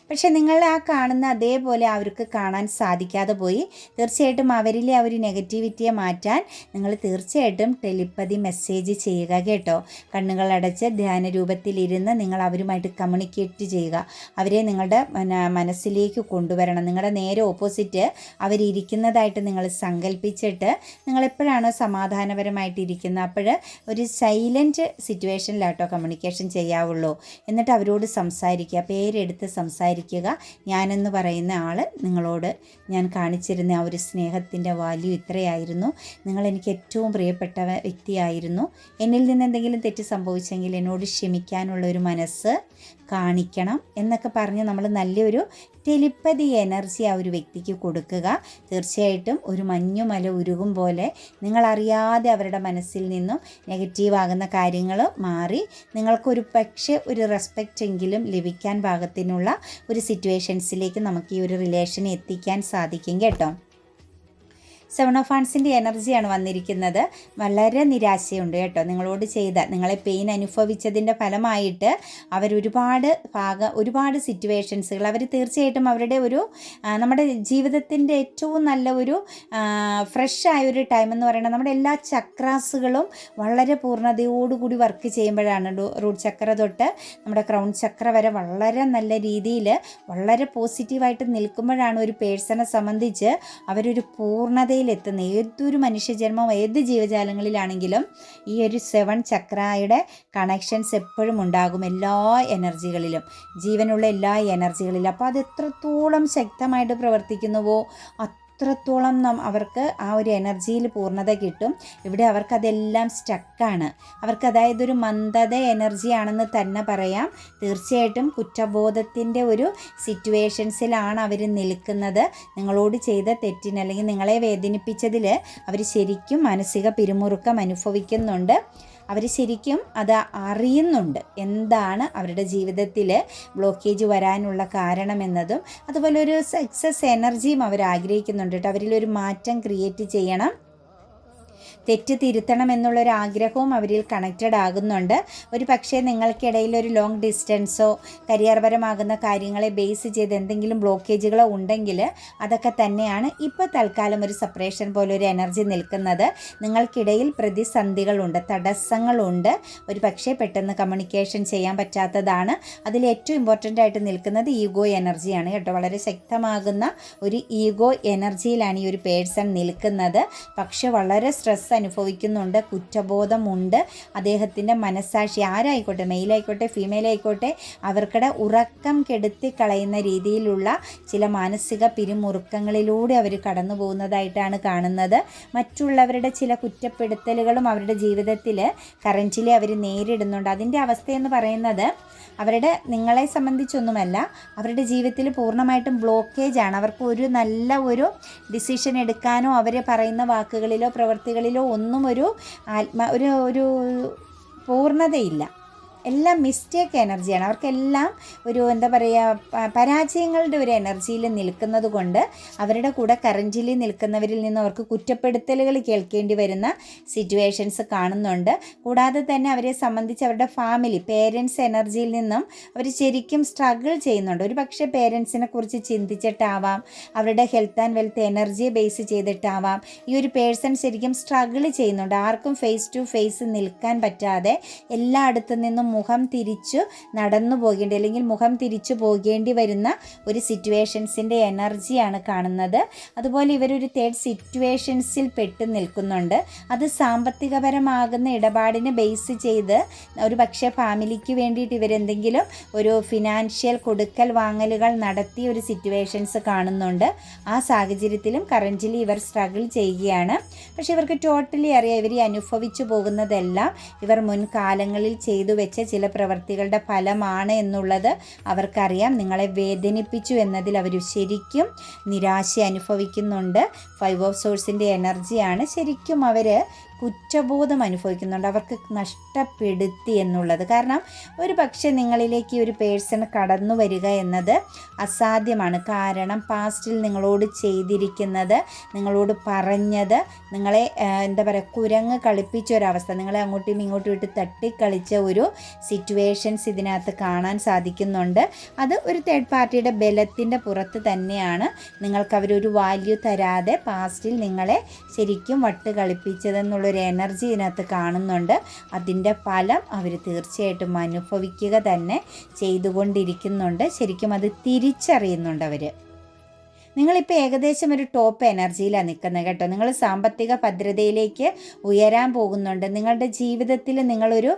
പക്ഷെ നിങ്ങൾ ആ കാണുന്ന അതേപോലെ അവർക്ക് കാണാൻ സാധിക്കാതെ പോയി. തീർച്ചയായിട്ടും അവരിലെ ആ ഒരു നെഗറ്റിവിറ്റിയെ മാറ്റാൻ നിങ്ങൾ തീർച്ചയായിട്ടും ടെലിപ്പതി മെസ്സേജ് ചെയ്യുക കേട്ടോ. കണ്ണുകൾ അടച്ച് ധ്യാന രൂപത്തിലിരുന്ന് നിങ്ങൾ അവരുമായിട്ട് കമ്മ്യൂണിക്കേറ്റ് ചെയ്യുക. അവരെ നിങ്ങളുടെ മനസ്സിലേക്ക് കൊണ്ടുവരണം. നിങ്ങളുടെ നേരെ ഓപ്പോസിറ്റ് അവരിരിക്കുന്നതായിട്ട് നിങ്ങൾ സങ്കല്പിച്ചിട്ട് നിങ്ങളെപ്പോഴാണോ സമാധാനപരമായിട്ട് ഇരിക്കുന്നത് അപ്പോൾ ഒരു സൈലന്റ് സിറ്റുവേഷനിലാട്ടോ കമ്മ്യൂണിക്കേഷൻ ചെയ്യാവുള്ളൂ. എന്നിട്ട് അവരോട് സംസാരിക്കുക പേരെടുത്ത് സംസാരിക്കുക. വിചാരിക്കുക ഞാനെന്ന് പറയുന്ന ആൾ നിങ്ങളോട് ഞാൻ കാണിച്ചിരുന്ന ആ ഒരു സ്നേഹത്തിന്റെ വാല്യൂ ഇത്രയായിരുന്നു. നിങ്ങൾ എനിക്ക് ഏറ്റവും പ്രിയപ്പെട്ട വ്യക്തിയായിരുന്നു. എന്നിൽ നിന്ന് എന്തെങ്കിലും തെറ്റ് സംഭവിച്ചെങ്കിൽ എന്നോട് ക്ഷമിക്കാനുള്ള ഒരു മനസ്സ് കാണിക്കണം എന്നൊക്കെ പറഞ്ഞ് നമ്മൾ നല്ലൊരു ടെലിപ്പതി എനർജി ആ ഒരു വ്യക്തിക്ക് കൊടുക്കുക. തീർച്ചയായിട്ടും ഒരു മഞ്ഞുമല ഉരുകും പോലെ നിങ്ങളറിയാതെ അവരുടെ മനസ്സിൽ നിന്നും നെഗറ്റീവ് ആകുന്ന കാര്യങ്ങൾ മാറി നിങ്ങൾക്കൊരു പക്ഷേ ഒരു റെസ്പെക്റ്റ് എങ്കിലും ലഭിക്കാൻ പാകത്തിനുള്ള ഒരു സിറ്റുവേഷൻസിലേക്ക് നമുക്ക് ഈ ഒരു റിലേഷൻ എത്തിക്കാൻ സാധിക്കും കേട്ടോ. സെവൻ ഓഫ് ഹാൻഡ്സിന്റെ എനർജിയാണ് വന്നിരിക്കുന്നത്. വളരെ നിരാശയുണ്ട് കേട്ടോ. നിങ്ങളോട് ചെയ്ത നിങ്ങളെ പെയിൻ അനുഭവിച്ചതിന്റെ ഫലമായിട്ട് അവരൊരുപാട് ഭാഗ ഒരുപാട് സിറ്റുവേഷൻസുകൾ അവർ തീർച്ചയായിട്ടും അവരുടെ ഒരു നമ്മുടെ ജീവിതത്തിന്റെ ഏറ്റവും നല്ല ഒരു ഫ്രഷ് ആയ ഒരു ടൈം എന്ന് പറയുന്നത് നമ്മുടെ എല്ലാ ചക്രാസുകളും വളരെ പൂർണതയോടുകൂടി വർക്ക് ചെയ്യുമ്പോഴാണ്. റൂട്ട് ചക്ര തൊട്ട് നമ്മുടെ ക്രൗൺ ചക്ര വരെ വളരെ നല്ല രീതിയിൽ വളരെ പോസിറ്റീവായിട്ട് നിൽക്കുമ്പോഴാണ് ഒരു പേഴ്സണെ സംബന്ധിച്ച് അവരൊരു പൂർണതയിലെത്തുന്നത് ഏതൊരു മനുഷ്യജന്മം ഏത് ജീവജാലങ്ങളിലാണെങ്കിലും ഈ ഒരു സെവൻ ചക്രയുടെ കണക്ഷൻസ് എപ്പോഴും ഉണ്ടാകും എല്ലാ എനർജികളിലും. ജീവനുള്ള എല്ലാ എനർജികളിലും. അപ്പോൾ അത് എത്രത്തോളം ശക്തമായിട്ട് പ്രവർത്തിക്കുന്നുവോ അത്രത്തോളം നം അവർക്ക് ആ ഒരു എനർജിയിൽ പൂർണത കിട്ടും. ഇവിടെ അവർക്കതെല്ലാം സ്റ്റക്കാണ്. അവർക്ക് അതായത് ഒരു മന്ദത എനർജിയാണെന്ന് തന്നെ പറയാം. തീർച്ചയായിട്ടും കുറ്റബോധത്തിന്റെ ഒരു സിറ്റുവേഷൻസിലാണ് അവർ നിൽക്കുന്നത്. നിങ്ങളോട് ചെയ്ത തെറ്റിന് അല്ലെങ്കിൽ നിങ്ങളെ വേദനിപ്പിച്ചതിൽ അവർ ശരിക്കും മാനസിക പിരിമുറുക്കം അനുഭവിക്കുന്നുണ്ട്. അവർ ശരിക്കും അത് അറിയുന്നുണ്ട്. എന്താണ് അവരുടെ ജീവിതത്തിൽ ബ്ലോക്കേജ് വരാനുള്ള കാരണമെന്നതും അതുപോലെ ഒരു സക്സസ് എനർജിയും അവർ ആഗ്രഹിക്കുന്നുണ്ട് കേട്ടോ. അവരിലൊരു മാറ്റം ക്രിയേറ്റ് ചെയ്യണം. തെറ്റ് തിരുത്തണം എന്നുള്ളൊരു ആഗ്രഹവും അവരിൽ കണക്റ്റഡ് ആകുന്നുണ്ട് ഒരു പക്ഷേ നിങ്ങൾക്കിടയിൽ ഒരു ലോങ് ഡിസ്റ്റൻസോ കരിയർപരമാകുന്ന കാര്യങ്ങളെ ബേസ് ചെയ്ത് എന്തെങ്കിലും ബ്ലോക്കേജുകളോ ഉണ്ടെങ്കിൽ അതൊക്കെ തന്നെയാണ് ഇപ്പോൾ തൽക്കാലം ഒരു സെപ്പറേഷൻ പോലെ ഒരു എനർജി നിൽക്കുന്നത്. നിങ്ങൾക്കിടയിൽ പ്രതിസന്ധികളുണ്ട് തടസ്സങ്ങളുണ്ട്. ഒരു പക്ഷേ പെട്ടെന്ന് കമ്മ്യൂണിക്കേഷൻ ചെയ്യാൻ പറ്റാത്തതാണ്. അതിൽ ഏറ്റവും ഇമ്പോർട്ടന്റ് ആയിട്ട് നിൽക്കുന്നത് ഈഗോ എനർജിയാണ് കേട്ടോ. വളരെ ശക്തമാകുന്ന ഒരു ഈഗോ എനർജിയിലാണ് ഈ ഒരു പേഴ്സൺ നിൽക്കുന്നത്. പക്ഷെ വളരെ സ്ട്രെസ് അനുഭവിക്കുന്നുണ്ട് കുറ്റബോധമുണ്ട്. അദ്ദേഹത്തിന്റെ മനസ്സാക്ഷി ആരായിക്കോട്ടെ? മെയിലായിക്കോട്ടെ ഫീമെയിൽ ആയിക്കോട്ടെ അവർക്കിടെ ഉറക്കം കെടുത്തി കളയുന്ന രീതിയിലുള്ള ചില മാനസിക പിരിമുറുക്കങ്ങളിലൂടെ അവർ കടന്നു പോകുന്നതായിട്ടാണ് കാണുന്നത്. മറ്റുള്ളവരുടെ ചില കുറ്റപ്പെടുത്തലുകളും അവരുടെ ജീവിതത്തിൽ കറന്റിലി അവർ നേരിടുന്നുണ്ട്. അതിന്റെ അവസ്ഥയെന്ന് പറയുന്നത് അവരുടെ നിങ്ങളെ സംബന്ധിച്ചൊന്നുമല്ല അവരുടെ ജീവിതത്തിൽ പൂർണമായിട്ടും ബ്ലോക്കേജാണ് അവർക്ക് ഒരു നല്ല ഒരു ഡിസിഷൻ എടുക്കാനോ അവർ പറയുന്ന വാക്കുകളിലോ പ്രവൃത്തികളിലോ ഒന്നും ഒരു ആത്മ ഒരു ഒരു പൂർണതയില്ല. എല്ലാം മിസ്റ്റേക്ക് എനർജിയാണ് അവർക്കെല്ലാം ഒരു എന്താ പറയുക പരാജയങ്ങളുടെ ഒരു എനർജിയിൽ നിൽക്കുന്നത് കൊണ്ട് അവരുടെ കൂടെ കറന്റിൽ നിൽക്കുന്നവരിൽ നിന്ന് അവർക്ക് കുറ്റപ്പെടുത്തലുകൾ കേൾക്കേണ്ടി വരുന്ന സിറ്റുവേഷൻസ് കാണുന്നുണ്ട്. കൂടാതെ തന്നെ അവരെ സംബന്ധിച്ച് അവരുടെ ഫാമിലി പേരൻസ് എനർജിയിൽ നിന്നും അവർ ശരിക്കും സ്ട്രഗിൾ ചെയ്യുന്നുണ്ട്. ഒരു പക്ഷേ പേരൻസിനെ കുറിച്ച് ചിന്തിച്ചിട്ടാവാം അവരുടെ ഹെൽത്ത് ആൻഡ് വെൽത്ത് എനർജിയെ ബേസ് ചെയ്തിട്ടാവാം ഈ ഒരു പേഴ്സൺ ശരിക്കും സ്ട്രഗിൾ ചെയ്യുന്നുണ്ട്. ആർക്കും ഫേസ് ടു ഫേസ് നിൽക്കാൻ പറ്റാതെ എല്ലായിടത്തു നിന്നും മുഖം തിരിച്ചു നടന്നു പോകേണ്ടി അല്ലെങ്കിൽ മുഖം തിരിച്ചു പോകേണ്ടി വരുന്ന ഒരു സിറ്റുവേഷൻസിന്റെ എനർജിയാണ് കാണുന്നത്. അതുപോലെ ഇവരൊരു തേർഡ് സിറ്റുവേഷൻസിൽ പെട്ട് നിൽക്കുന്നുണ്ട്. അത് സാമ്പത്തികപരമാകുന്ന ഇടപാടിനെ ബേസ് ചെയ്ത് ഒരു പക്ഷേ ഫാമിലിക്ക് വേണ്ടിയിട്ട് ഇവരെന്തെങ്കിലും ഒരു ഫിനാൻഷ്യൽ കൊടുക്കൽ വാങ്ങലുകൾ നടത്തിയ ഒരു സിറ്റുവേഷൻസ് കാണുന്നുണ്ട്. ആ സാഹചര്യത്തിലും കറന്റിലി ഇവർ സ്ട്രഗിൾ ചെയ്യുകയാണ്. പക്ഷേ ഇവർക്ക് ടോട്ടലി അറിയാം ഇവർ അനുഭവിച്ചു പോകുന്നതെല്ലാം ഇവർ മുൻകാലങ്ങളിൽ ചെയ്തു വെച്ച ചില പ്രവർത്തികളുടെ ഫലമാണ് എന്നുള്ളത് അവർക്കറിയാം. നിങ്ങളെ വേദനിപ്പിച്ചു എന്നതിൽ അവർ ശരിക്കും നിരാശ അനുഭവിക്കുന്നുണ്ട്. ഫൈവ് ഓഫ് സോഴ്സിന്റെ എനർജിയാണ് ശരിക്കും അവർ കുറ്റബോധം അനുഭവിക്കുന്നുണ്ട്. അവർക്ക് നഷ്ടപ്പെടുത്തി എന്നുള്ളത്. കാരണം ഒരു പക്ഷേ നിങ്ങളിലേക്ക് ഒരു പേഴ്സൺ കടന്നു വരിക എന്നത് അസാധ്യമാണ്. കാരണം പാസ്റ്റിൽ നിങ്ങളോട് ചെയ്തിരിക്കുന്നത് നിങ്ങളോട് പറഞ്ഞത് നിങ്ങളെ എന്താ പറയുക കുരങ്ങ് കളിപ്പിച്ച ഒരവസ്ഥ നിങ്ങളെ അങ്ങോട്ടും ഇങ്ങോട്ടും ഇട്ട് തട്ടിക്കളിച്ച ഒരു സിറ്റുവേഷൻസ് ഇതിനകത്ത് കാണാൻ സാധിക്കുന്നുണ്ട്. അത് ഒരു തേർഡ് പാർട്ടിയുടെ ബലത്തിന്റെ പുറത്ത് തന്നെയാണ് നിങ്ങൾക്ക് അവരൊരു വാല്യൂ തരാതെ പാസ്റ്റിൽ നിങ്ങളെ ശരിക്കും വട്ട് കളിപ്പിച്ചതെന്നുള്ളൊരു എനർജി ഇതിനകത്ത് കാണുന്നുണ്ട്. അതിന്റെ ഫലം അവർ തീർച്ചയായിട്ടും അനുഭവിക്കുക തന്നെ ചെയ്തുകൊണ്ടിരിക്കുന്നുണ്ട്. ശരിക്കും അത് തിരിച്ചറിയുന്നുണ്ട് അവർ നിങ്ങളിപ്പോൾ ഏകദേശം ഒരു ടോപ്പ് എനർജിയിലാണ് നിൽക്കുന്നത് കേട്ടോ. നിങ്ങൾ സാമ്പത്തിക ഭദ്രതയിലേക്ക് ഉയരാൻ പോകുന്നുണ്ട്. നിങ്ങളുടെ ജീവിതത്തിൽ നിങ്ങളൊരു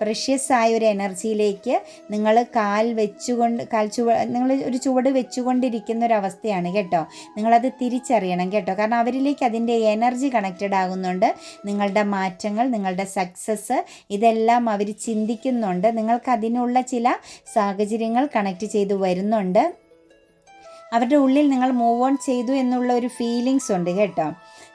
പ്രഷ്യസ് ആയ ഒരു എനർജിയിലേക്ക് നിങ്ങൾ കാൽ വെച്ചുകൊണ്ട് കാൽ ചുവ നിങ്ങൾ ഒരു ചുവട് വെച്ചുകൊണ്ടിരിക്കുന്ന ഒരു അവസ്ഥയാണ് കേട്ടോ. നിങ്ങളത് തിരിച്ചറിയണം കേട്ടോ. കാരണം അവരിലേക്ക് അതിന്റെ എനർജി കണക്റ്റഡ് ആകുന്നുണ്ട്. നിങ്ങളുടെ മാറ്റങ്ങൾ നിങ്ങളുടെ സക്സസ് ഇതെല്ലാം അവർ ചിന്തിക്കുന്നുണ്ട്. നിങ്ങൾക്ക് അതിനുള്ള ചില സാഹചര്യങ്ങൾ കണക്റ്റ് ചെയ്ത് വരുന്നുണ്ട്. അവരുടെ ഉള്ളിൽ നിങ്ങൾ മൂവ് ഓൺ ചെയ്തു എന്നുള്ള ഒരു ഫീലിങ്സ് ഉണ്ട് കേട്ടോ.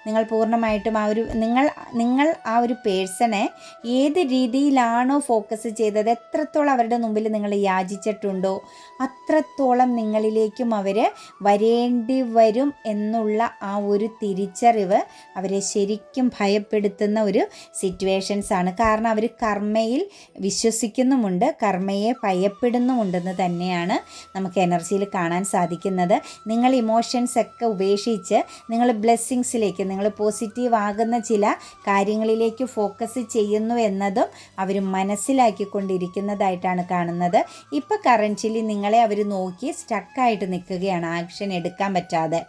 നിങ്ങൾ പൂർണമായിട്ടും ആ ഒരു നിങ്ങൾ നിങ്ങൾ ആ ഒരു പേഴ്സണെ ഏത് രീതിയിലാണോ ഫോക്കസ് ചെയ്തത് എത്രത്തോളം അവരുടെ മുമ്പിൽ നിങ്ങൾ യാചിച്ചിട്ടുണ്ടോ അത്രത്തോളം നിങ്ങളിലേക്കും അവർ വരേണ്ടി വരും എന്നുള്ള ആ ഒരു തിരിച്ചറിവ് അവരെ ശരിക്കും ഭയപ്പെടുത്തുന്ന ഒരു സിറ്റുവേഷൻസ് ആണ് കാരണം അവർ കർമ്മയിൽ വിശ്വസിക്കുന്നുമുണ്ട് കർമ്മയെ ഭയപ്പെടുന്നുമുണ്ടെന്ന് തന്നെയാണ് നമുക്ക് എനർജിയിൽ കാണാൻ സാധിക്കുന്നത്. നിങ്ങൾ ഇമോഷൻസ് ഒക്കെ ഉപേക്ഷിച്ച് നിങ്ങൾ ബ്ലെസ്സിങ്സിലേക്ക് നിങ്ങൾ പോസിറ്റീവ് ആകുന്ന ചില കാര്യങ്ങളിലേക്ക് ഫോക്കസ് ചെയ്യുന്നു എന്നതും അവർ മനസ്സിലാക്കിക്കൊണ്ടിരിക്കുന്നതായിട്ടാണ് കാണുന്നത്. ഇപ്പോൾ കറന്റിലി നിങ്ങളെ അവർ നോക്കി സ്റ്റക്കായിട്ട് നിൽക്കുകയാണ്. ആക്ഷൻ എടുക്കാൻ പറ്റാതെ.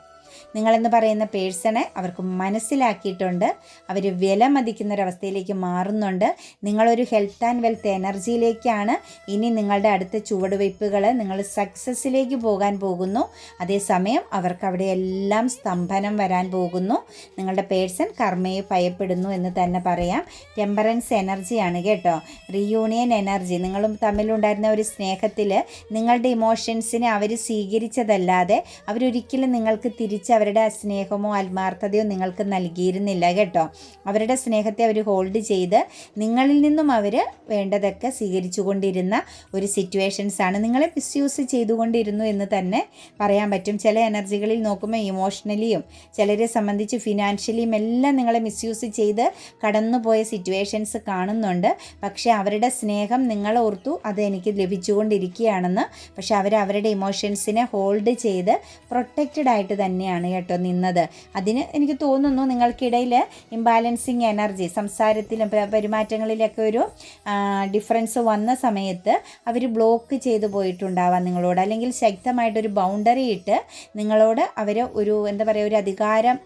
നിങ്ങളെന്ന് പറയുന്ന പേഴ്സണെ അവർക്ക് മനസ്സിലാക്കിയിട്ടുണ്ട്. അവർ വില മതിക്കുന്നൊരവസ്ഥയിലേക്ക് മാറുന്നുണ്ട്. നിങ്ങളൊരു ഹെൽത്ത് ആൻഡ് വെൽത്ത് എനർജിയിലേക്കാണ് ഇനി നിങ്ങളുടെ അടുത്ത ചുവടുവയ്പ്പുകൾ നിങ്ങൾ സക്സസ്സിലേക്ക് പോകാൻ പോകുന്നു. അതേസമയം അവർക്ക് അവിടെ എല്ലാം സ്തംഭനം വരാൻ പോകുന്നു. നിങ്ങളുടെ പേഴ്സൺ കർമ്മയെ ഭയപ്പെടുന്നു എന്ന് തന്നെ പറയാം. ടെമ്പറൻസ് എനർജിയാണ് കേട്ടോ. റീയൂണിയൻ എനർജി നിങ്ങളും തമ്മിലുണ്ടായിരുന്ന ഒരു സ്നേഹത്തിൽ നിങ്ങളുടെ ഇമോഷൻസിനെ അവർ സ്വീകരിച്ചതല്ലാതെ അവരൊരിക്കലും നിങ്ങൾക്ക് തിരിച്ച് അവരുടെ സ്നേഹമോ ആത്മാർത്ഥതയോ നിങ്ങൾക്ക് നൽകിയിരുന്നില്ല കേട്ടോ. അവരുടെ സ്നേഹത്തെ അവർ ഹോൾഡ് ചെയ്ത് നിങ്ങളിൽ നിന്നും അവർ വേണ്ടതൊക്കെ സ്വീകരിച്ചു കൊണ്ടിരുന്ന ഒരു സിറ്റുവേഷൻസാണ് നിങ്ങളെ മിസ്യൂസ് ചെയ്തുകൊണ്ടിരുന്നു എന്ന് തന്നെ പറയാൻ പറ്റും. ചില എനർജികളിൽ നോക്കുമ്പോൾ ഇമോഷണലിയും ചിലരെ സംബന്ധിച്ച് ഫിനാൻഷ്യലിയും എല്ലാം നിങ്ങളെ മിസ്യൂസ് ചെയ്ത് കടന്നുപോയ സിറ്റുവേഷൻസ് കാണുന്നുണ്ട്. പക്ഷേ അവരുടെ സ്നേഹം നിങ്ങൾ ഓർത്തു അത് എനിക്ക് ലഭിച്ചുകൊണ്ടിരിക്കുകയാണെന്ന്. പക്ഷേ അവർ അവരുടെ ഇമോഷൻസിനെ ഹോൾഡ് ചെയ്ത് പ്രൊട്ടക്റ്റഡ് ആയിട്ട് തന്നെയാണ്. കേട്ടോ നിന്നത്. അതിന് എനിക്ക് തോന്നുന്നു നിങ്ങൾക്കിടയിൽ ഇംബാലൻസിങ് എനർജി സംസാരത്തിലും പെരുമാറ്റങ്ങളിലൊക്കെ ഒരു ഡിഫറൻസ് വന്ന സമയത്ത് അവർ ബ്ലോക്ക് ചെയ്തു പോയിട്ടുണ്ടാവാം നിങ്ങളോട്. അല്ലെങ്കിൽ ശക്തമായിട്ടൊരു ബൗണ്ടറി ഇട്ട് നിങ്ങളോട് അവർ ഒരു എന്താ പറയുക ഒരു അധികാരം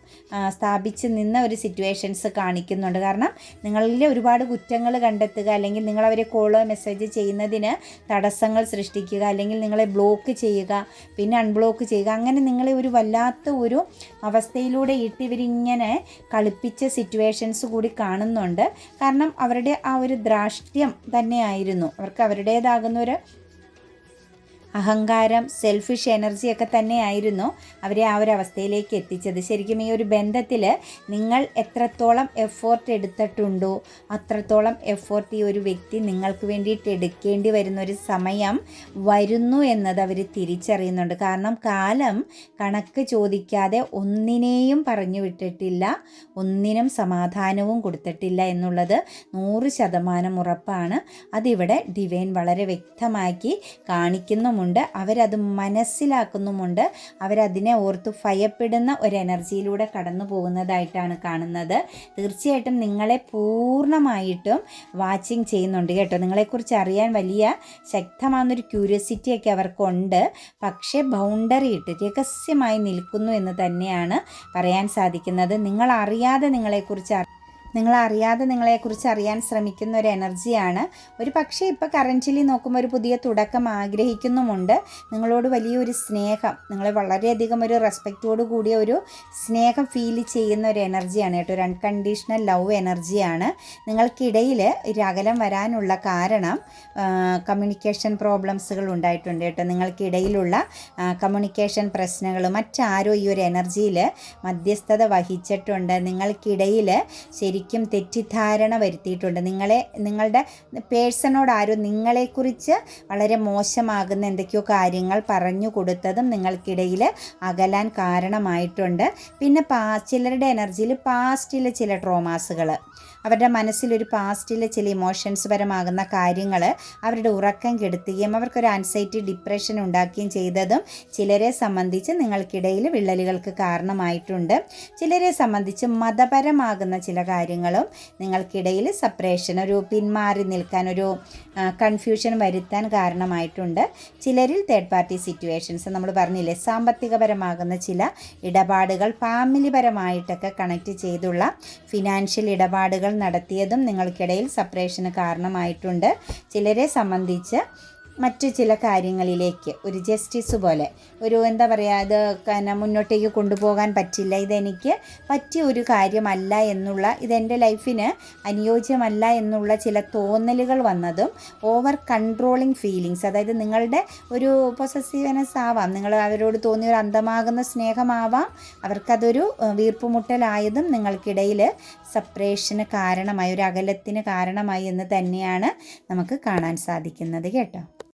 സ്ഥാപിച്ച് നിന്ന ഒരു സിറ്റുവേഷൻസ് കാണിക്കുന്നുണ്ട്. കാരണം നിങ്ങളിൽ ഒരുപാട് കുറ്റങ്ങൾ കണ്ടെത്തുക അല്ലെങ്കിൽ നിങ്ങളവരെ കോളോ മെസ്സേജ് ചെയ്യുന്നതിന് തടസ്സങ്ങൾ സൃഷ്ടിക്കുക അല്ലെങ്കിൽ നിങ്ങളെ ബ്ലോക്ക് ചെയ്യുക പിന്നെ അൺബ്ലോക്ക് ചെയ്യുക അങ്ങനെ നിങ്ങളെ ഒരു വല്ലാത്ത ഒരു അവസ്ഥയിലൂടെ ഇട്ട് ഇവരിങ്ങനെ കളിപ്പിച്ച സിറ്റുവേഷൻസ് കൂടി കാണുന്നുണ്ട്. കാരണം അവരുടെ ആ ഒരു ദ്രാഷ്ട്യം തന്നെയായിരുന്നു. അവർക്ക് അവരുടേതാകുന്ന ഒരു അഹങ്കാരം സെൽഫിഷ് എനർജിയൊക്കെ തന്നെയായിരുന്നു അവരെ ആ ഒരു അവസ്ഥയിലേക്ക് എത്തിച്ചത്. ശരിക്കും ഈ ഒരു ബന്ധത്തിൽ നിങ്ങൾ എത്രത്തോളം എഫോർട്ട് എടുത്തിട്ടുണ്ടോ അത്രത്തോളം എഫോർട്ട് ഈ ഒരു വ്യക്തി നിങ്ങൾക്ക് വേണ്ടിയിട്ട് എടുക്കേണ്ടി വരുന്ന ഒരു സമയം വരുന്നു എന്നത് അവർ തിരിച്ചറിയുന്നുണ്ട്. കാരണം കാലം കണക്ക് ചോദിക്കാതെ ഒന്നിനെയും പറഞ്ഞു വിട്ടിട്ടില്ല ഒന്നിനും സമാധാനവും കൊടുത്തിട്ടില്ല എന്നുള്ളത് നൂറ് ശതമാനം ഉറപ്പാണ്. അതിവിടെ ഡിവൈൻ വളരെ വ്യക്തമാക്കി കാണിക്കുന്നുമുണ്ട്. ഉണ്ട് അവരത് മനസ്സിലാക്കുന്നുമുണ്ട്. അവരതിനെ ഓർത്ത് ഭയപ്പെടുന്ന ഒരു എനർജിയിലൂടെ കടന്നു പോകുന്നതായിട്ടാണ് കാണുന്നത്. തീർച്ചയായിട്ടും നിങ്ങളെ പൂർണമായിട്ടും വാച്ചിങ് ചെയ്യുന്നുണ്ട് കേട്ടോ. നിങ്ങളെക്കുറിച്ച് അറിയാൻ വലിയ ശക്തമാകുന്നൊരു ക്യൂരിയോസിറ്റിയൊക്കെ അവർക്കുണ്ട്. പക്ഷേ ബൗണ്ടറി ഇട്ട് രഹസ്യമായി നിൽക്കുന്നു എന്ന് തന്നെയാണ് പറയാൻ സാധിക്കുന്നത്. നിങ്ങൾ അറിയാതെ നിങ്ങളെക്കുറിച്ച് നിങ്ങളറിയാതെ നിങ്ങളെക്കുറിച്ച് അറിയാൻ ശ്രമിക്കുന്ന ഒരു എനർജിയാണ്. ഒരു പക്ഷേ ഇപ്പോൾ കറന്റിലി നോക്കുമ്പോൾ ഒരു പുതിയ തുടക്കം ആഗ്രഹിക്കുന്നുമുണ്ട്. നിങ്ങളോട് വലിയൊരു സ്നേഹം നിങ്ങളെ വളരെയധികം ഒരു റെസ്പെക്റ്റോട് കൂടിയ ഒരു സ്നേഹം ഫീൽ ചെയ്യുന്ന ഒരു എനർജിയാണ് കേട്ടോ. ഒരു അൺകണ്ടീഷണൽ ലവ് എനർജിയാണ്. നിങ്ങൾക്കിടയിൽ ഒരു അകലം വരാനുള്ള കാരണം കമ്മ്യൂണിക്കേഷൻ പ്രോബ്ലംസുകൾ ഉണ്ടായിട്ടുണ്ട് കേട്ടോ. നിങ്ങൾക്കിടയിലുള്ള കമ്മ്യൂണിക്കേഷൻ പ്രശ്നങ്ങൾ മറ്റാരോ ഈ ഒരു എനർജിയിൽ മധ്യസ്ഥത വഹിച്ചിട്ടുണ്ട്. നിങ്ങൾക്കിടയിൽ ശരിക്കും ശരിക്കും തെറ്റിദ്ധാരണ വരുത്തിയിട്ടുണ്ട്. നിങ്ങളെ നിങ്ങളുടെ പേഴ്സണോട് ആരും നിങ്ങളെക്കുറിച്ച് വളരെ മോശമാകുന്ന എന്തൊക്കെയോ കാര്യങ്ങൾ പറഞ്ഞു കൊടുത്തതും നിങ്ങൾക്കിടയിൽ അകലാൻ കാരണമായിട്ടുണ്ട്. പിന്നെ പാ ചിലരുടെ എനർജിയിൽ പാസ്റ്റിലെ ചില ട്രോമാസുകൾ. അവരുടെ മനസ്സിലൊരു പാസ്റ്റിലെ ചില ഇമോഷൻസ് പരമാകുന്ന കാര്യങ്ങൾ അവരുടെ ഉറക്കം കെടുത്തുകയും അവർക്കൊരു ആൻസൈറ്റി ഡിപ്രഷൻ ഉണ്ടാക്കുകയും ചെയ്തതും ചിലരെ സംബന്ധിച്ച് നിങ്ങൾക്കിടയിൽ വിള്ളലുകൾക്ക് കാരണമായിട്ടുണ്ട്. ചിലരെ സംബന്ധിച്ച് മതപരമാകുന്ന ചില കാര്യങ്ങളും നിങ്ങൾക്കിടയിൽ സപ്പറേഷൻ ഒരു പിന്മാറി നിൽക്കാൻ ഒരു കൺഫ്യൂഷൻ വരുത്താൻ കാരണമായിട്ടുണ്ട്. ചിലരിൽ തേർഡ് പാർട്ടി സിറ്റുവേഷൻസ് നമ്മൾ പറഞ്ഞില്ലേ സാമ്പത്തികപരമാകുന്ന ചില ഇടപാടുകൾ ഫാമിലിപരമായിട്ടൊക്കെ കണക്ട് ചെയ്തുള്ള ഫിനാൻഷ്യൽ ഇടപാടുകൾ നടത്തിയതും നിങ്ങൾക്കിടയിൽ സപ്പറേഷന് കാരണമായിട്ടുണ്ട്. ചിലരെ സംബന്ധിച്ച് മറ്റു ചില കാര്യങ്ങളിലേക്ക് ഒരു ജസ്റ്റിസ് പോലെ. ഒരു എന്താ പറയുക അത് പിന്നെ മുന്നോട്ടേക്ക് കൊണ്ടുപോകാൻ പറ്റില്ല. ഇതെനിക്ക് പറ്റിയ ഒരു കാര്യമല്ല എന്നുള്ള ഇതെന്റെ ലൈഫിന് അനുയോജ്യമല്ല എന്നുള്ള ചില തോന്നലുകൾ വന്നതും ഓവർ കൺട്രോളിങ് ഫീലിങ്സ് അതായത് നിങ്ങളുടെ ഒരു പൊസസീവ്നെസ് ആവാം. നിങ്ങൾ അവരോട് തോന്നിയ ഒരു അന്തമാകുന്ന സ്നേഹമാവാം. അവർക്കതൊരു വീർപ്പുമുട്ടലായതും നിങ്ങൾക്കിടയിൽ സെപ്പറേഷന് കാരണമായി ഒരു അകലത്തിന് കാരണമായി എന്ന് തന്നെയാണ് നമുക്ക് കാണാൻ സാധിക്കുന്നത് കേട്ടോ.